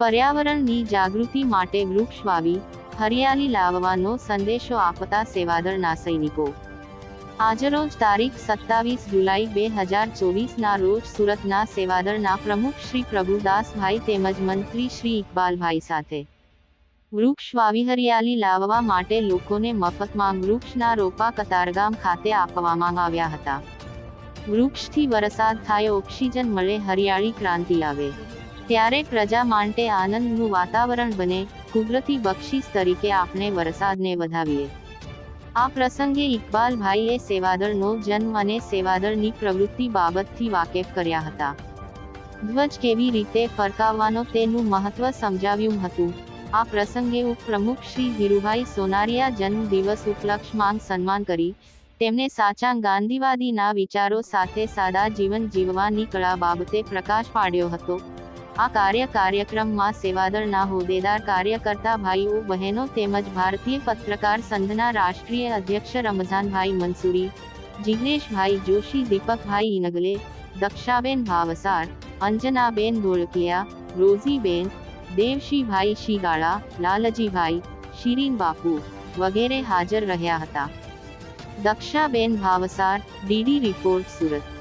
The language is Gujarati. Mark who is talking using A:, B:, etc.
A: પર્યાવરણની જાગૃતિ માટે વૃક્ષ વાવી, હરિયાળી લાવવાનો સંદેશો આપતા સેવાદળના સૈનિકો. આજરોજ તારીખ સત્તાવીસ જુલાઈ બે હજાર ચોવીસના રોજ સુરતના સેવાદળના પ્રમુખ શ્રી પ્રભુદાસભાઈ તેમજ મંત્રી શ્રી ઇકબાલભાઈ સાથે. વૃક્ષ વાવી હરિયાળી લાવવા માટે લોકોને મફતમાં વૃક્ષના રોપા કતારગામ ખાતે આપવામાં આવ્યા હતા. વૃક્ષથી વરસાદ થાય ઓક્સિજન મળે હરિયાળી ક્રાંતિ આવે. ત્યારે પ્રજા માટે આનંદનું વાતાવરણ બને, કુદરતી બક્ષિસ તરીકે આપણે વરસાદને વધાવીએ. આ પ્રસંગે ઇકબાલભાઈએ સેવાદળનો જન્મ અને સેવાદળની પ્રવૃત્તિ બાબતથી વાકેફ કર્યા હતા. ધ્વજ કેવી રીતે ફરકાવવાનો તેનું મહત્વ સમજાવ્યું હતું. આ પ્રસંગે ઉપપ્રમુખ શ્રી ધીરુભાઈ સોનારિયા જન્મ દિવસ ઉપલક્ષમાં સન્માન કરી, તેમને સાચા ગાંધીવાદીના વિચારો સાથે સાદા જીવન જીવવાની કળા બાબતે પ્રકાશ પાડ્યો હતો. આ કાર્ય કાર્યક્રમમાં સેવાદળના હોદ્દેદાર કાર્યકર્તા ભાઈઓ બહેનો તેમજ ભારતીય પત્રકાર સંઘના રાષ્ટ્રીય અધ્યક્ષ રમઝાનભાઈ મંસૂરી જિગ્નેશભાઈ જોશી દીપકભાઈ ઇનગલે દક્ષાબેન ભાવસાર અંજનાબેન ધોળકિયા રોઝીબેન દેવશીભાઈ શીગાળા લાલજીભાઈ શિરીન બાપુ વગેરે હાજર રહ્યા હતા દક્ષાબેન ભાવસાર ડીડી રિપોર્ટ સુરત